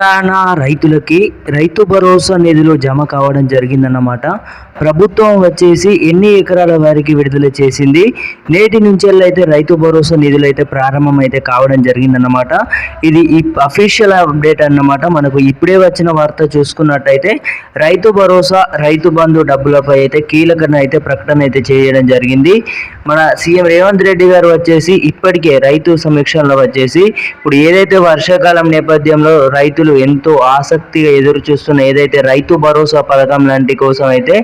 తెలంగాణ రైతులకి రైతు భరోసా నిధులు జమ కావడం జరిగిందన్నమాట. ప్రభుత్వం వచ్చేసి ఎన్ని ఎకరాల వారికి విడుదల చేసింది? నేటి నుంచి అయితే రైతు భరోసా నిధులు అయితే ప్రారంభం అయితే కావడం జరిగిందన్నమాట. ఇది ఈ అఫీషియల్ అప్డేట్ అన్నమాట. మనకు ఇప్పుడే వచ్చిన వార్త చూసుకున్నట్టయితే రైతు భరోసా రైతు బంధు డబ్బులపై అయితే కీలకన అయితే ప్రకటన అయితే చేయడం జరిగింది. మన సీఎం రేవంత్ రెడ్డి గారు వచ్చేసి ఇప్పటికే రైతు సమీక్షలో వచ్చేసి ఇప్పుడు ఏదైతే వర్షాకాలం నేపథ్యంలో రైతులు ఎంతో ఆసక్తిగా ఎదురు చూస్తున్న ఏదైతే రైతు భరోసా పథకం లాంటి కోసం అయితే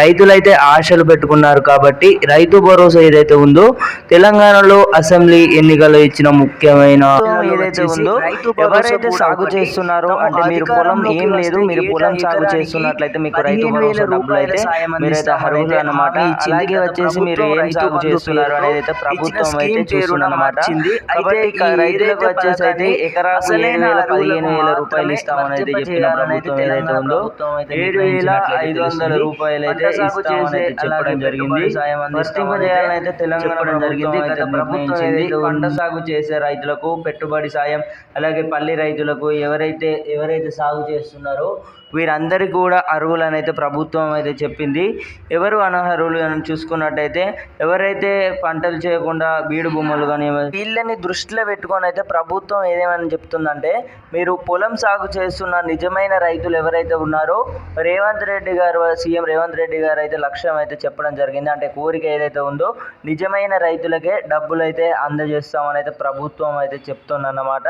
రైతులైతే ఆశలు పెట్టుకున్నారు కాబట్టి రైతు భరోసా ఏదైతే ఉందో తెలంగాణలో అసెంబ్లీ ఎన్నికల్లో ఇచ్చిన ముఖ్యమైన ఏదైతే ఉందో ఎవరైతే సాగు చేస్తున్నారో. అంటే మీరు పొలం ఏం లేదు మీరు పొలం సాగు చేస్తున్నట్లయితే మీకు రైతు భరోసా డబ్బులు అయితే మీరైతే అర్హులు అన్నమాట. అలాగే వచ్చేసి మీరు ఏం సాగు చేస్తున్నారు అనేది అయితే ప్రభుత్వం అయితే చూస్తుందన్నమాట కాబట్టి ఇక రైతులకు వచ్చేసి అయితే ఎకరా ఏడు వేల పదిహేను వేల రూపాయలు ఇస్తామని అయితే చెప్పిన ప్రభుత్వం ఏదైతే ఉందో ఏడు వేల ఐదు వందల రూపాయలు అయితే ఇస్తామని అయితే చెప్పడం జరిగింది. వర్తింపజేయాలని అయితే తెలంగాణ జరిగింది. గత ప్రభుత్వం పంట సాగు చేసే రైతులకు పెట్టుబడి సాయం అలాగే పల్లి రైతులకు ఎవరైతే ఎవరైతే సాగు చేస్తున్నారో వీరందరికీ కూడా అర్హులని అయితే ప్రభుత్వం అయితే చెప్పింది. ఎవరు అనర్హులు అని చూసుకున్నట్టయితే ఎవరైతే పంటలు చేయకుండా బీడు భూములు కానీ వీళ్ళని దృష్టిలో పెట్టుకొని అయితే ప్రభుత్వం ఏదేమని చెప్తుందంటే మీరు పొలం సాగు చేస్తున్న నిజమైన రైతులు ఎవరైతే ఉన్నారో రేవంత్ రెడ్డి గారు సీఎం రేవంత్ రెడ్డి గారు అయితే లక్ష్యం అయితే చెప్పడం జరిగింది. అంటే కోరిక ఏదైతే ఉందో నిజమైన రైతులకే డబ్బులు అయితే అందజేస్తామని అయితే ప్రభుత్వం అయితే చెప్తుందన్నమాట.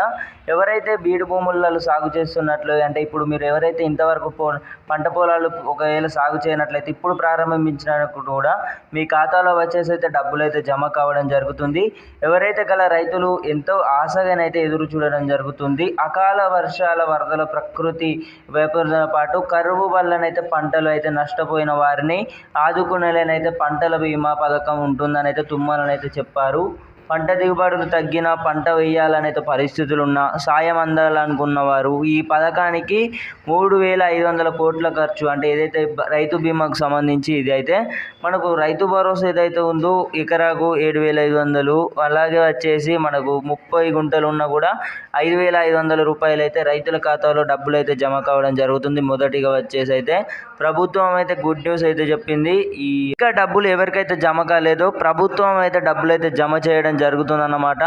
ఎవరైతే బీడు భూములలో సాగు చేస్తున్నట్లు అంటే ఇప్పుడు మీరు ఎవరైతే ఇంతవరకు పో పంట పొలాలు ఒకవేళ సాగు చేయనట్లయితే ఇప్పుడు ప్రారంభించిన కూడా మీ ఖాతాలో వచ్చేసి అయితే డబ్బులు అయితే జమ కావడం జరుగుతుంది. ఎవరైతే గల రైతులు ఎంతో ఆశగానైతే ఎదురు చూడడం జరుగుతుంది. అకాల వర్షాల వరదల ప్రకృతి వైపరీత్యంతో పాటు కరువు వల్లనైతే పంటలు అయితే నష్టపోయిన వారిని ఆదుకునేలానైతే పంటల బీమా పథకం ఉంటుందని అయితే తుమ్మలనైతే చెప్పారు. పంట దిగుబడులు తగ్గిన పంట వేయాలనే పరిస్థితులు ఉన్న సాయం అందాలనుకున్న వారు ఈ పథకానికి మూడు వేల ఐదు వందల కోట్ల ఖర్చు అంటే ఏదైతే రైతు బీమాకు సంబంధించి ఇది అయితే మనకు రైతు భరోసా ఏదైతే ఉందో ఎకరాకు ఏడు వేల ఐదు వందలు అలాగే వచ్చేసి మనకు ముప్పై గుంటలు ఉన్నా కూడా ఐదు వేల ఐదు వందల రూపాయలు అయితే రైతుల ఖాతాలో డబ్బులు అయితే జమ కావడం జరుగుతుంది. మొదటిగా వచ్చేసి అయితే ప్రభుత్వం అయితే గుడ్ న్యూస్ అయితే చెప్పింది. ఈ ఇంకా డబ్బులు ఎవరికైతే జమ కాలేదో ప్రభుత్వం అయితే డబ్బులు అయితే జమ చేయడం జరుగుతుందన్నమాట.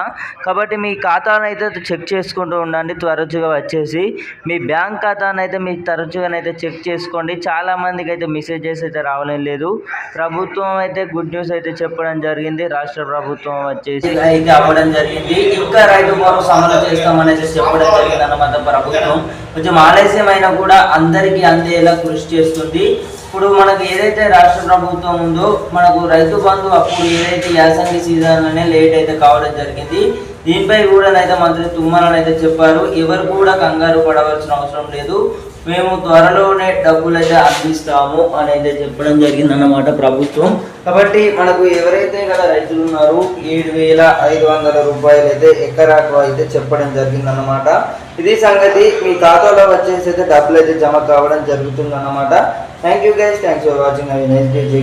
కాబట్టి మీ ఖాతాను అయితే చెక్ చేసుకుంటూ ఉండండి తరచుగా వచ్చేసి. మీ బ్యాంక్ ఖాతాను అయితే మీ తరచుగానైతే చెక్ చేసుకోండి. చాలా మందికి అయితే మెసేజెస్ అయితే రావడం లేదు. ప్రభుత్వం అయితే గుడ్ న్యూస్ అయితే చెప్పడం జరిగింది. రాష్ట్ర ప్రభుత్వం వచ్చేసి అయితే అవ్వడం జరిగింది. ఇంకా రైతు భరోసా అమలు చేస్తామని అయితే చెప్పడం జరిగింది అన్నమాట ప్రభుత్వం. కొంచెం ఆలస్యం అయినా కూడా అందరికీ అందేలా కృషి చేస్తుంది. ఇప్పుడు మనకు ఏదైతే రాష్ట్ర ప్రభుత్వం ఉందో మనకు రైతు బంధు అప్పుడు ఏదైతే యాసంగి సీజన్లోనే లేట్ అయితే కావడం జరిగింది. దీనిపై కూడా అయితే మంత్రి తుమ్మనైతే చెప్పారు. ఎవరు కూడా కంగారు పడవలసిన అవసరం లేదు. మేము త్వరలోనే డబ్బులు అయితే అందిస్తాము అని అయితే చెప్పడం జరిగింది అన్నమాట ప్రభుత్వం. కాబట్టి మనకు ఎవరైతే గల రైతులు ఉన్నారో ఏడు వేల ఐదు వందల రూపాయలు అయితే ఎకరాకు అయితే చెప్పడం జరిగింది అన్నమాట ఇది సంగతి మీ ఖాతాలో వచ్చేసి అయితే డబ్బులు అయితే జమ కావడం జరుగుతుంది అన్నమాట thank you guys thanks for watching have a nice day జై